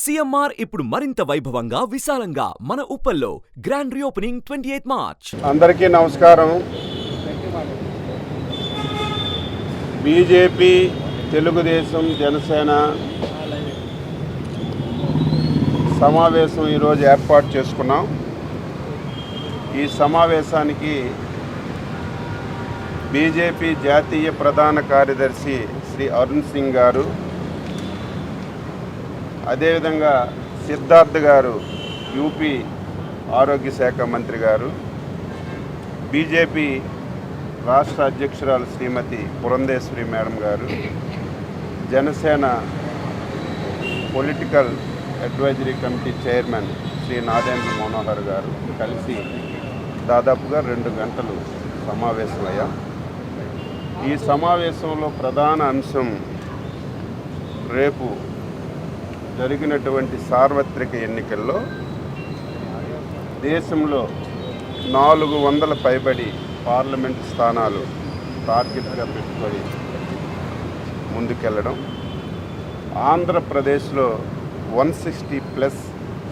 CMR ఇప్పుడు మరింత వైభవంగా విశాలంగా మన ఉప్పల్లో grand reopening twenty eighth March అందరికీ నమస్కారం. బీజేపీ తెలుగుదేశం జనసేన సమావేశం ఈరోజు ఏర్పాటు చేసుకున్నాం. ఈ సమావేశానికి బీజేపీ జాతీయ ప్రధాన కార్యదర్శి శ్రీ అరుణ్ సింగ్ గారు అదేవిధంగా సిద్ధార్థ్ గారు యూపీ ఆరోగ్య శాఖ మంత్రి గారు బీజేపీ రాష్ట్ర అధ్యక్షురాలు శ్రీమతి పురంధేశ్వరి మేడం గారు Janasena political advisory committee chairman Shri Nadendra Manohar గారు కలిసి దాదాపుగా రెండు గంటలు సమావేశమయ్యాం. ఈ సమావేశంలో ప్రధాన అంశం రేపు జరిగినటువంటి సార్వత్రిక ఎన్నికల్లో దేశంలో నాలుగు వందల పైబడి పార్లమెంట్ స్థానాలు టార్గెట్గా పెట్టుకొని ముందుకెళ్ళడం. ఆంధ్రప్రదేశ్లో వన్ సిక్స్టీ ప్లస్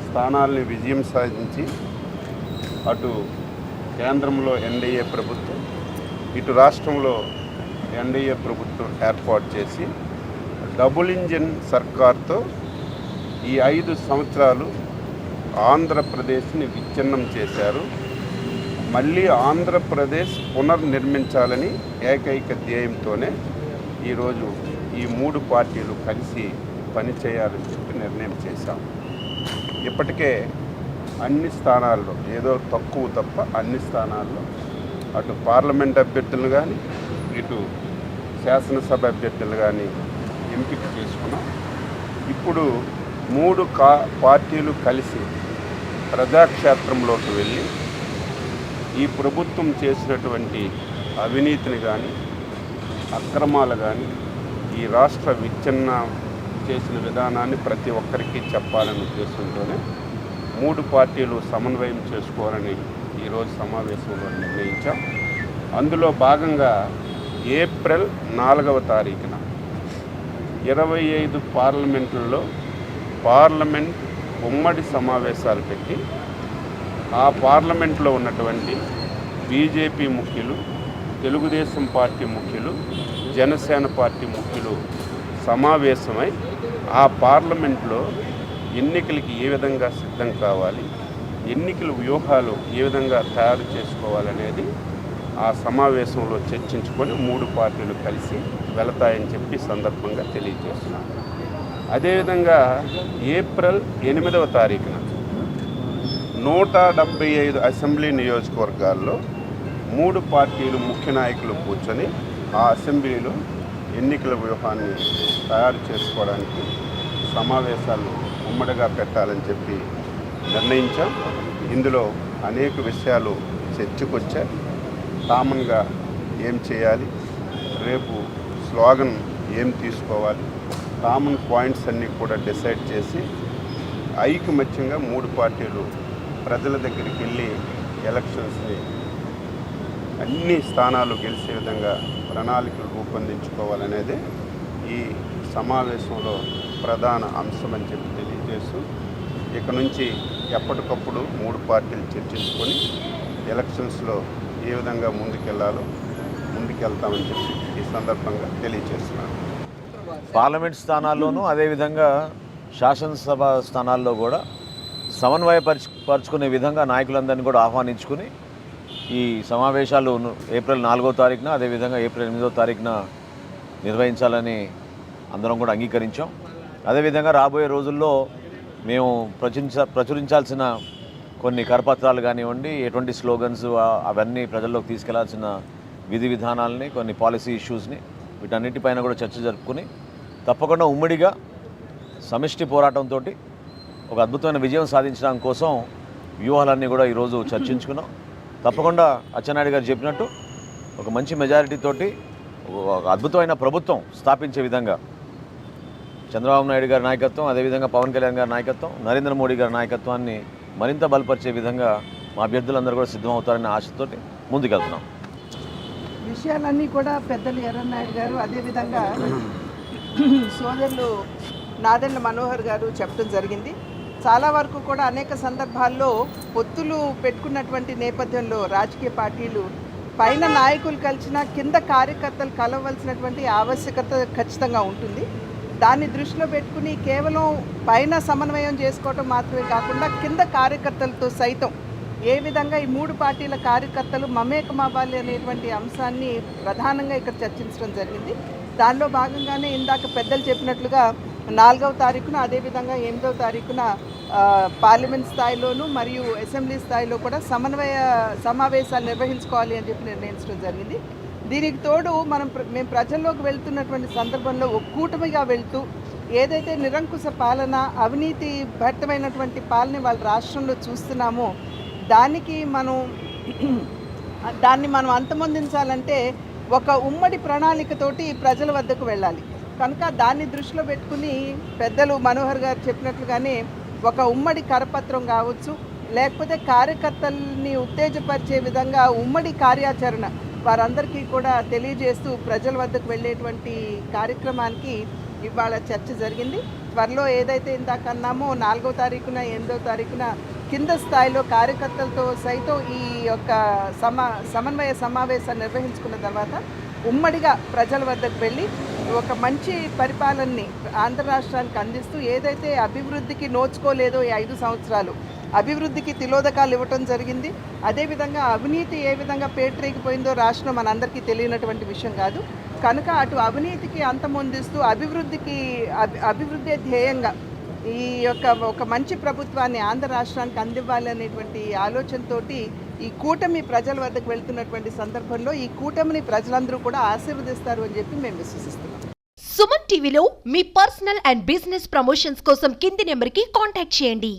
స్థానాల్ని విజయం సాధించి అటు కేంద్రంలో ఎన్డీఏ ప్రభుత్వం ఇటు రాష్ట్రంలో ఎన్డీఏ ప్రభుత్వం ఏర్పాటు చేసి డబుల్ ఇంజిన్ సర్కార్తో ఈ ఐదు సంవత్సరాలు ఆంధ్రప్రదేశ్ని విచ్ఛిన్నం చేశారు. మళ్ళీ ఆంధ్రప్రదేశ్ పునర్నిర్మించాలని ఏకైక ధ్యేయంతోనే ఈరోజు ఈ మూడు పార్టీలు కలిసి పనిచేయాలని చెప్పి నిర్ణయం చేశాం. ఇప్పటికే అన్ని స్థానాల్లో ఏదో తక్కువ తప్ప అన్ని స్థానాల్లో అటు పార్లమెంట్ అభ్యర్థులు కానీ ఇటు శాసనసభ అభ్యర్థులు కానీ ఎంపిక చేసుకున్నాం. ఇప్పుడు మూడు కా పార్టీలు కలిసి ప్రజాక్షేత్రంలోకి వెళ్ళి ఈ ప్రభుత్వం చేసినటువంటి అవినీతిని కానీ అక్రమాలు కానీ ఈ రాష్ట్ర విచ్ఛిన్న చేసిన విధానాన్ని ప్రతి ఒక్కరికి చెప్పాలనే ఉద్దేశంతోనే మూడు పార్టీలు సమన్వయం చేసుకోవాలని ఈరోజు సమావేశంలో నిర్ణయించాం. అందులో భాగంగా ఏప్రిల్ నాలుగవ తారీఖున ఇరవై ఐదు పార్లమెంట్లలో పార్లమెంట్ ఉమ్మడి సమావేశాలు పెట్టి ఆ పార్లమెంట్లో ఉన్నటువంటి బీజేపీ ముఖ్యులు తెలుగుదేశం పార్టీ ముఖ్యులు జనసేన పార్టీ ముఖ్యులు సమావేశమై ఆ పార్లమెంట్లో ఎన్నికలకి ఏ విధంగా సిద్ధం కావాలి ఎన్నికల వ్యూహాలు ఏ విధంగా తయారు చేసుకోవాలనేది ఆ సమావేశంలో చర్చించుకొని మూడు పార్టీలు కలిసి వెళతాయని చెప్పి సందర్భంగా తెలియజేస్తున్నాను. అదేవిధంగా ఏప్రిల్ ఎనిమిదవ తారీఖున నూట డెబ్బై ఐదు అసెంబ్లీ నియోజకవర్గాల్లో మూడు పార్టీలు ముఖ్య నాయకులు కూర్చొని ఆ అసెంబ్లీలో ఎన్నికల వ్యూహాన్ని తయారు చేసుకోవడానికి సమావేశాలు ఉమ్మడిగా పెట్టాలని చెప్పి నిర్ణయించాం. ఇందులో అనేక విషయాలు చర్చకొచ్చాయి. కామన్గా ఏం చేయాలి? రేపు స్లోగన్ ఏం తీసుకోవాలి? కామన్ పాయింట్స్ అన్నీ కూడా డిసైడ్ చేసి ఐకమత్యంగా మూడు పార్టీలు ప్రజల దగ్గరికి వెళ్ళి ఎలక్షన్స్ని అన్ని స్థానాలు గెలిచే విధంగా ప్రణాళికలు రూపొందించుకోవాలనేది ఈ సమావేశంలో ప్రధాన అంశం అని చెప్పి తెలియజేస్తూ ఇక నుంచి ఎప్పటికప్పుడు మూడు పార్టీలు చర్చించుకొని ఎలక్షన్స్లో ఏ విధంగా ముందుకెళ్ళాలో ముందుకెళ్తామని చెప్పి ఈ సందర్భంగా తెలియజేస్తున్నాను. పార్లమెంట్ స్థానాల్లోనూ అదేవిధంగా శాసనసభ స్థానాల్లో కూడా సమన్వయపరచు పరుచుకునే విధంగా నాయకులందరినీ కూడా ఆహ్వానించుకుని ఈ సమావేశాలు ఏప్రిల్ నాలుగో తారీఖున అదేవిధంగా ఏప్రిల్ ఎనిమిదో తారీఖున నిర్వహించాలని అందరం కూడా అంగీకరించాం. అదేవిధంగా రాబోయే రోజుల్లో మేము ప్రచురించ ప్రచురించాల్సిన కొన్ని కరపత్రాలు కానివ్వండి ఎటువంటి స్లోగన్స్ అవన్నీ ప్రజల్లోకి తీసుకెళ్ళాల్సిన విధి విధానాలని కొన్ని పాలసీ ఇష్యూస్ని వీటన్నిటిపైన కూడా చర్చ జరుపుకుని తప్పకుండా ఉమ్మడిగా సమిష్టి పోరాటంతో ఒక అద్భుతమైన విజయం సాధించడం కోసం వ్యూహాలన్నీ కూడా ఈరోజు చర్చించుకున్నాం. తప్పకుండా అచ్చెన్నాయుడు గారు చెప్పినట్టు ఒక మంచి మెజారిటీతోటి ఒక అద్భుతమైన ప్రభుత్వం స్థాపించే విధంగా చంద్రబాబు నాయుడు గారి నాయకత్వం అదేవిధంగా పవన్ కళ్యాణ్ గారి నాయకత్వం నరేంద్ర మోడీ గారి నాయకత్వాన్ని మరింత బలపరిచే విధంగా మా అభ్యర్థులందరూ కూడా సిద్ధమవుతారనే ఆశతోటి ముందుకెళ్తున్నాం. విషయాలన్నీ కూడా పెద్దలు ఎర్రన్నాయుడు గారు అదేవిధంగా సోదరులు నాదెండ్ల మనోహర్ గారు చెప్పడం జరిగింది. చాలా వరకు కూడా అనేక సందర్భాల్లో పొత్తులు పెట్టుకున్నటువంటి నేపథ్యంలో రాజకీయ పార్టీలు పైన నాయకులు కలిసిన కింద కార్యకర్తలు కలవలసినటువంటి ఆవశ్యకత ఖచ్చితంగా ఉంటుంది. దాన్ని దృష్టిలో పెట్టుకుని కేవలం పైన సమన్వయం చేసుకోవటం మాత్రమే కాకుండా కింద కార్యకర్తలతో సైతం ఏ విధంగా ఈ మూడు పార్టీల కార్యకర్తలు మమేకమవ్వాలి అనేటువంటి అంశాన్ని ప్రధానంగా ఇక్కడ చర్చించడం జరిగింది. దానిలో భాగంగానే ఇందాక పెద్దలు చెప్పినట్లుగా నాలుగవ తారీఖున అదేవిధంగా ఎనిమిదవ తారీఖున పార్లమెంట్ స్థాయిలోనూ మరియు అసెంబ్లీ స్థాయిలో కూడా సమన్వయ సమావేశాలు నిర్వహించుకోవాలి అని చెప్పి నిర్ణయించడం జరిగింది. దీనికి తోడు మనం మేము ప్రజల్లోకి వెళ్తున్నటువంటి సందర్భంలో ఒక కూటమిగా వెళ్తూ ఏదైతే నిరంకుశ పాలన అవినీతి భరితమైనటువంటి పాలన వాళ్ళ రాష్ట్రంలో చూస్తున్నామో దానికి మనం దాన్ని మనం అంతమొందించాలంటే ఒక ఉమ్మడి ప్రణాళికతోటి ప్రజల వద్దకు వెళ్ళాలి. కనుక దాన్ని దృష్టిలో పెట్టుకుని పెద్దలు మనోహర్ గారు చెప్పినట్లుగానే ఒక ఉమ్మడి కరపత్రం కావచ్చు లేకపోతే కార్యకర్తల్ని ఉత్తేజపరిచే విధంగా ఉమ్మడి కార్యాచరణ వారందరికీ కూడా తెలియజేస్తూ ప్రజల వద్దకు వెళ్ళేటువంటి కార్యక్రమానికి ఇవాళ చర్చ జరిగింది. త్వరలో ఏదైతే ఇందాక అన్నామో నాలుగో తారీఖున ఎనిమిదో తారీఖున కింద స్థాయిలో కార్యకర్తలతో సైతం ఈ యొక్క సమా సమన్వయ సమావేశాన్ని నిర్వహించుకున్న తర్వాత ఉమ్మడిగా ప్రజల వద్దకు వెళ్ళి ఒక మంచి పరిపాలనని ఆంధ్ర రాష్ట్రానికి అందిస్తూ ఏదైతే అభివృద్ధికి నోచుకోలేదో ఈ ఐదు సంవత్సరాలు అభివృద్ధికి తిలోదకాలు ఇవ్వటం జరిగింది. అదేవిధంగా అవినీతి ఏ విధంగా పేటరేగిపోయిందో రాష్ట్రం మనందరికీ తెలియనటువంటి విషయం కాదు. కనుక అటు అవినీతికి అంతమొందిస్తూ అభివృద్ధికి అభివృద్ధి ధ్యేయంగా ఈ యొక్క ఒక మంచి ప్రభుత్వాన్ని ఆంధ్ర రాష్ట్రానికి అందివ్వాలనేటువంటి ఆలోచనతో ఆలోచనతోటి ఈ కూటమి ప్రజల వద్దకు వెళ్తున్నటువంటి సందర్భంలో ఈ కూటమిని ప్రజలందరూ కూడా ఆశీర్వదిస్తారు అని చెప్పి మేము విశ్వసిస్తున్నాం. సుమన్ టీవీలో మీ పర్సనల్ అండ్ బిజినెస్ ప్రమోషన్స్ కోసం కింది నెంబర్కి కాంటాక్ట్ చేయండి.